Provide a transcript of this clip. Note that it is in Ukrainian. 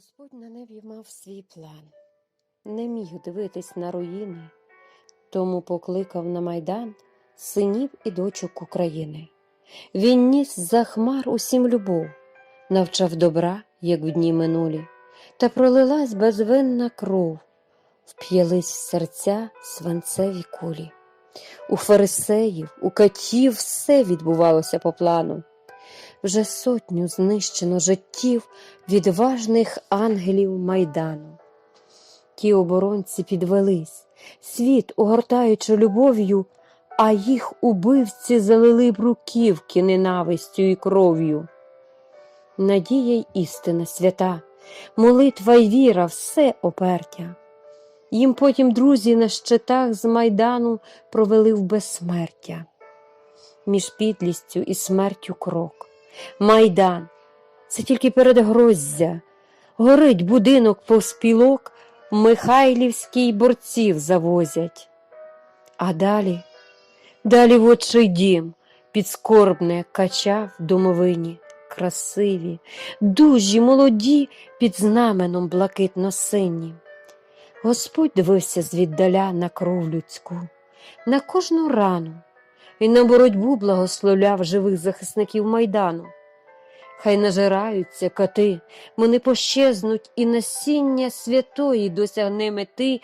Господь на небі мав свій план, не міг дивитись на руїни, тому покликав на майдан синів і дочок України. Він ніс за хмар усім любов, навчав добра, як в дні минулі, та пролилась безвинна кров, вп'ялись в серця свинцеві кулі. У фарисеїв, у катів все відбувалося по плану. Вже сотню знищено життів відважних ангелів майдану. Ті оборонці підвелись, світ огортаючи любов'ю, а їх убивці залили бруківки ненавистю і кров'ю. Надія й істина свята, молитва й віра все опертя. Їм потім друзі на щитах з майдану провели в безсмертя. Між підлістю і смертю крок. Майдан це тільки передгроздя. Горить будинок повспілок, Михайлівський борців завозять. А далі, далі в очий дім підскорбне кача в домовині, красиві, дужі, молоді під знаменом блакитно-синім. Господь дивився звіддаля на кров людську, на кожну рану і на боротьбу благословляв живих захисників майдану. Хай нажираються коти, вони пощезнуть, і насіння святої досягне мети